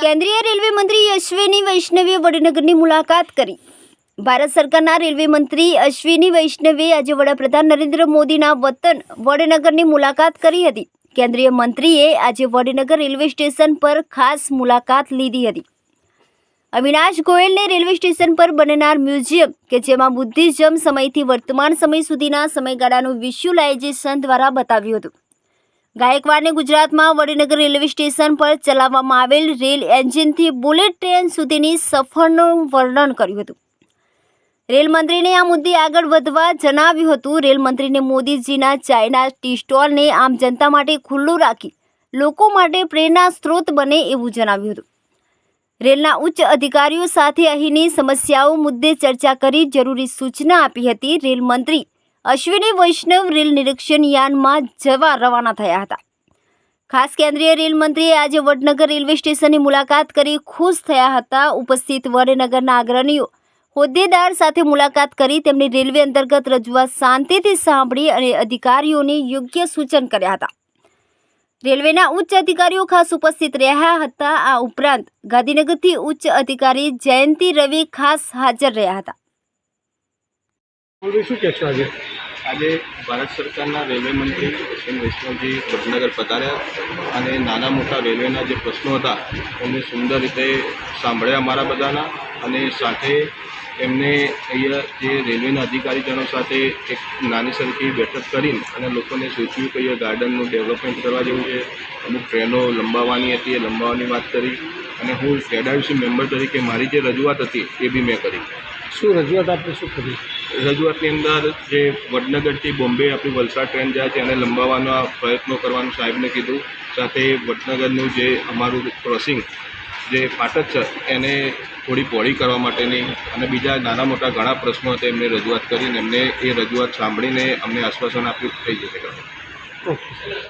કેન્દ્રીય રેલવે મંત્રી અશ્વિની વૈષ્ણવે વડનગરની મુલાકાત કરી. ભારત સરકારના રેલવે મંત્રી અશ્વિની વૈષ્ણવે આજે વડાપ્રધાન નરેન્દ્ર મોદીના વતન વડનગરની મુલાકાત કરી હતી. કેન્દ્રીય મંત્રીએ આજે વડનગર રેલવે સ્ટેશન પર ખાસ મુલાકાત લીધી હતી. અવિનાશ ગોયલને રેલવે સ્ટેશન પર બનનાર મ્યુઝિયમ, કે જેમાં બુદ્ધિઝમ સમયથી વર્તમાન સમય સુધીના સમયગાળાનું વિઝ્યુલાઇઝેશન દ્વારા બતાવ્યું હતું. ગાયકવાડને ગુજરાતમાં વડનગર રેલવે સ્ટેશન પર ચલાવવામાં આવેલ રેલ એન્જિનથી બુલેટ ટ્રેન સુધીની સફરનું વર્ણન કર્યું હતું. રેલમંત્રીને આ મુદ્દે આગળ વધવા જણાવ્યું હતું. રેલમંત્રીને મોદીજીના ચાઇના ટી સ્ટોલને આમ જનતા માટે ખુલ્લું રાખી લોકો માટે પ્રેરણા સ્ત્રોત બને એવું જણાવ્યું હતું. રેલના ઉચ્ચ અધિકારીઓ સાથે અહીંની સમસ્યાઓ મુદ્દે ચર્ચા કરી જરૂરી સૂચના આપી હતી રેલ મંત્રી. અશ્વિની વૈષ્ણવ રેલ નિરીક્ષણ યાનમાં જવા રવાના થયા હતા. ખાસ કેન્દ્રીય રેલ મંત્રીએ આજે વડનગર રેલવે સ્ટેશનની મુલાકાત કરી ખુશ થયા હતા ઉપસ્થિત વડનગરના અગ્રણીઓ. હોદ્દેદાર સાથે મુલાકાત કરી તેમની રેલવે અંતર્ગત રજૂઆત શાંતિથી સાંભળી અને અધિકારીઓને યોગ્ય સૂચન કર્યા હતા. રેલવેના ઉચ્ચ અધિકારીઓ ખાસ ઉપસ્થિત રહ્યા હતા. આ ઉપરાંત ગાંધીનગરથી ઉચ્ચ અધિકારી જયંતિ રવિ ખાસ હાજર રહ્યા હતા. શું કહેશો આજે? આજે ભારત સરકારના રેલવે મંત્રી અશ્વિન વૈષ્ણવજી વડનગર પધાર્યા અને નાના મોટા રેલવેના જે પ્રશ્નો હતા એમને સુંદર રીતે સાંભળ્યા મારા બધાના અને સાથે એમને અહીંયા જે રેલવેના અધિકારીજનો સાથે એક નાની સરખી બેઠક કરીને અને લોકોને સૂચવ્યું કે અહીંયા ગાર્ડનનું ડેવલપમેન્ટ કરવા જેવું છે અમુક ટ્રેનો લંબાવવાની હતી એ લંબાવવાની વાત કરી અને હું ફેડરેશન મેમ્બર તરીકે મારી જે રજૂઆત હતી એ બી મેં કરી. શું રજૂઆત આપણે શું કરી? રજૂઆતની અંદર જે વડનગરથી બોમ્બે આપણી વલસાડ ટ્રેન જાય છે એને લંબાવવાના પ્રયત્નો કરવાનું સાહેબને કીધું. સાથે વડનગરનું જે અમારું ક્રોસિંગ જે ફાટક છે એને થોડી પહોળી કરવા માટેની અને બીજા નાના મોટા ઘણા પ્રશ્નો હતા, એમને રજૂઆત કરીને એમને એ રજૂઆત સાંભળીને અમને આશ્વાસન આપ્યું, થઈ જશે. ઓકે.